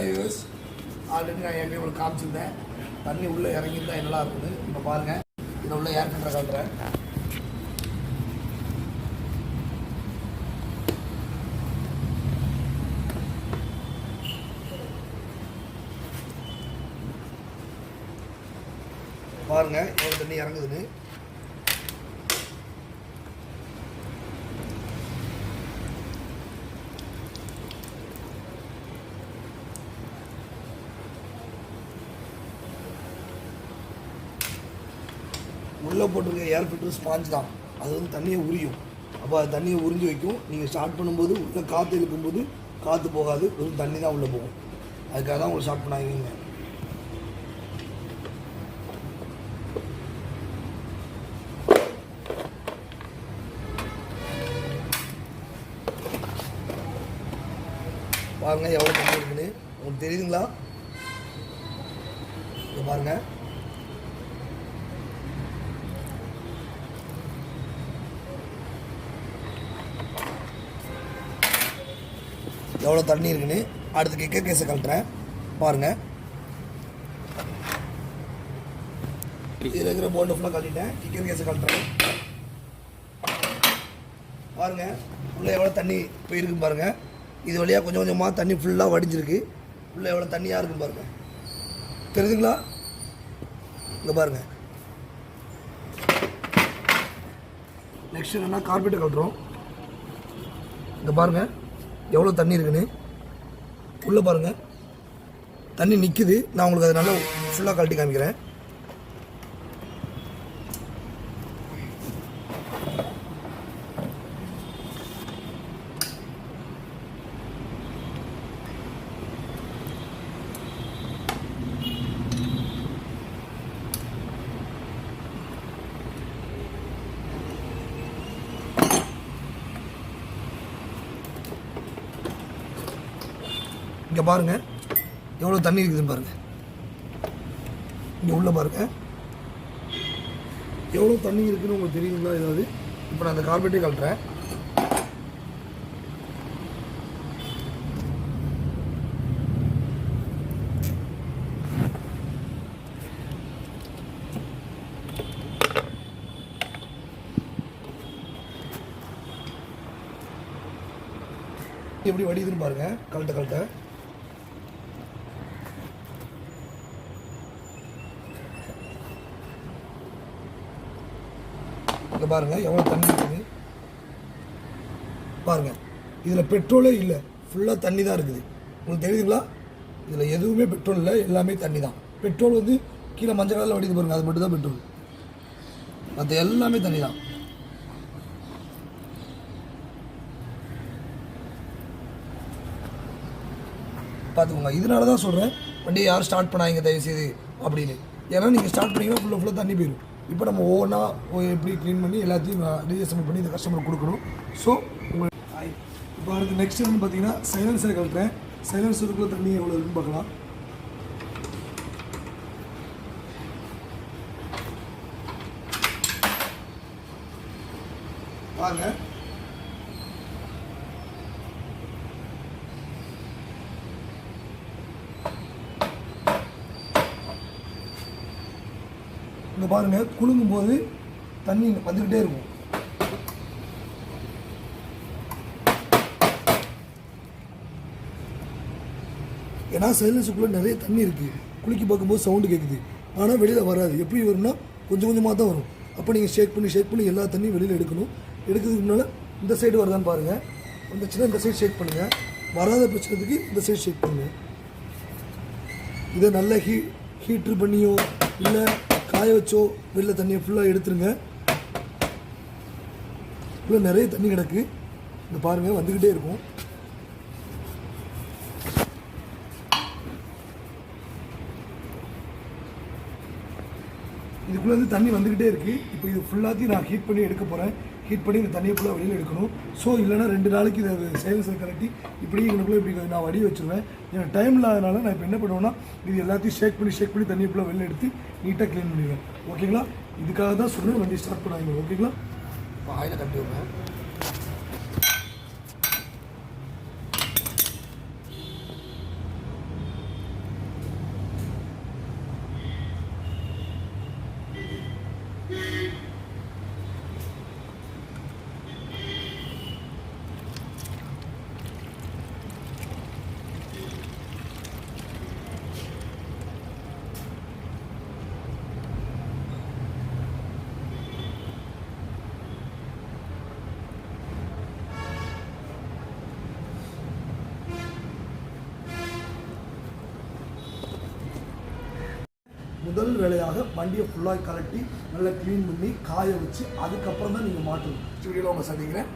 ஐவியூஸ் already நான் ஏற்கனவே உங்களுக்கு காமிச்சிருந்தேன். தண்ணி உள்ளே இறங்கியிருந்தா நல்லா இருக்குது இப்போ பாருங்கள் இதில் உள்ள ஏர் ஃபில்டரை காட்டுறேன் பாருங்கள் எவ்வளோ தண்ணி இறங்குதுன்னு. உள்ளே போட்டிருக்க ஏர் ஃபில்டர் ஸ்பாஞ்ச் தான். அது வந்து தண்ணியை உரியும். அப்போ அது தண்ணியை உறிஞ்சி வைக்கும். நீங்கள் ஸ்டார்ட் பண்ணும்போது உள்ளே காற்று இழுக்கும்போது காற்று போகாது. வெறும் தண்ணி தான் உள்ளே போகும். அதுக்காக தான் உங்களுக்கு ஸ்டார்ட் பண்ணாங்க பாருங்க எவ்வளோ தண்ணி இருக்குன்னு. உங்களுக்கு தெரியுதுங்களா? இங்க பாருங்கள் எவ்வளோ தண்ணி இருக்குன்னு அடுத்து கிக்கர் கேஸை கழட்டுறேன். பாருங்க. இதில் இருக்கிற போல்டு ஃபுல்லாக கழட்டிட்டேன். கிக்கர் கேஸை கழட்டுறேன். பாருங்க. உள்ளே எவ்வளோ தண்ணி போயிருக்கு பாருங்க. இது வழியாக கொஞ்சம் கொஞ்சமாக தண்ணி ஃபுல்லாக வடிஞ்சிருக்கு. உள்ளே எவ்வளோ தண்ணியாக இருக்குன்னு பாருங்க. தெரியுதுங்களா? இங்கே பாருங்க. நெக்ஸ்ட் என்னன்னா கார்பெட்டை கழட்டுறோம். இங்கே பாருங்கள் எவ்வளோ தண்ணி இருக்குன்னு? உள்ளே பாருங்கள் தண்ணி நிற்குது நான் உங்களுக்கு அதை நல்லா ஃபுல்லாக கழட்டி காமிக்கிறேன். இங்கே பாருங்கள் எவ்வளோ தண்ணி இருக்குதுன்னு பாருங்கள் இங்கே உள்ள பாருங்க. எவ்வளோ தண்ணி இருக்குதுன்னு உங்களுக்கு தெரியுங்களா ஏதாவது? இப்போ நான் அந்த கார்பெட்டே கழட்டுறேன். எப்படி வடிதுன்னு பாருங்கள் கழட்ட கழட்ட. இங்கே பாருங்கள் எவ்வளோ தண்ணி இருக்குது? பாருங்கள் இதில் பெட்ரோலே இல்லை. ஃபுல்லாக தண்ணி தான் இருக்குது. உங்களுக்கு தெரியுதுங்களா? இதில் எதுவுமே பெட்ரோல் இல்லை எல்லாமே தண்ணி தான் பெட்ரோல் வந்து கீழே மஞ்சள் கலரில் வடிது பாருங்கள் அது மட்டும் தான் பெட்ரோல். மற்ற எல்லாமே தண்ணி தான் பார்த்துக்கோங்க இதனால தான் சொல்கிறேன் வண்டியை யாரும் ஸ்டார்ட் பண்ணாங்க தயவுசெய்து அப்படின்னு. ஏன்னா நீங்கள் ஸ்டார்ட் பண்ணிங்கன்னா ஃபுல்லாக ஃபுல்லாக தண்ணி போயிடும் இப்போ நம்ம ஒவ்வொன்றா எப்படி க்ளீன் பண்ணி எல்லாத்தையும் ரீஅசம்பிள் பண்ணி இந்த கஸ்டமருக்கு கொடுக்கணும். ஸோ உங்களுக்கு இப்போ அடுத்து நெக்ஸ்ட் வந்து பார்த்தீங்கன்னா சைலன்சர் கழட்டுறேன். சைலன்சருக்குள்ள தண்ணி எவ்வளோ இருக்குன்னு பார்க்கலாம். வாங்க இங்கே பாருங்கள் குலுங்கும் போது தண்ணி வந்துக்கிட்டே இருக்கும். ஏன்னா சைலன்ஸுக்குள்ளே நிறைய தண்ணி இருக்குது குளிக்க பார்க்கும்போது சவுண்டு கேட்குது ஆனால் வெளியில் வராது. எப்படி வரும்னா கொஞ்சம் கொஞ்சமாக தான் வரும். அப்போ நீங்கள் ஷேக் பண்ணி ஷேக் பண்ணி எல்லா தண்ணியும் வெளியில் எடுக்கணும். எடுக்கிறதுக்கு முன்னால் இந்த சைடு வருதான்னு பாருங்கள் வந்துச்சுன்னா இந்த சைடு ஷேக் பண்ணுங்கள் வராத பிரச்சனைக்கு இந்த சைடு ஷேக் பண்ணுங்கள் இதை நல்லா ஹீ ஹீட்ரு பண்ணியோ இல்லை காய வச்சோ வெளில தண்ணியை ஃபுல்லாக எடுத்துருங்க. ஃபுல்லாக நிறைய தண்ணி கிடக்கு. இந்த பாருங்கள் வந்துக்கிட்டே இருக்கும். இதுக்குள்ளே வந்து தண்ணி வந்துக்கிட்டே இருக்குது இப்போ இது ஃபுல்லாத்தையும் நான் ஹீட் பண்ணி எடுக்க போகிறேன் ஹீட் பண்ணி இந்த தண்ணியை ஃபுல்லாக வெளியில் எடுக்கணும். ஸோ இல்லைன்னா ரெண்டு நாளைக்கு இதை சேல்ஸை கலட்டி இப்படி இவனுக்குள்ளே இப்படி நான் வடி வச்சுருவேன். எனக்கு டைம் இல்லாதனால நான் இப்போ என்ன பண்ணுவேன்னா இது எல்லாத்தையும் ஷேக் பண்ணி ஷேக் பண்ணி தண்ணியை ஃபுல்லாக வெளியில் எடுத்து நீட்டாக க்ளீன் பண்ணிடுவேன். ஓகேங்களா இதுக்காக தான் சொன்னேன் வண்டி ஸ்டார்ட் பண்ணாங்க ஓகேங்களா இப்போ ஆயில கட்டி வைப்பேன் முதல் வேலையாக வண்டியை ஃபுல்லாக கலட்டி நல்லா க்ளீன் பண்ணி காய வச்சு அதுக்கப்புறம் தான் நீங்கள் மாட்டணும் வீடியோவில் உங்கள் சந்திக்கிறேன்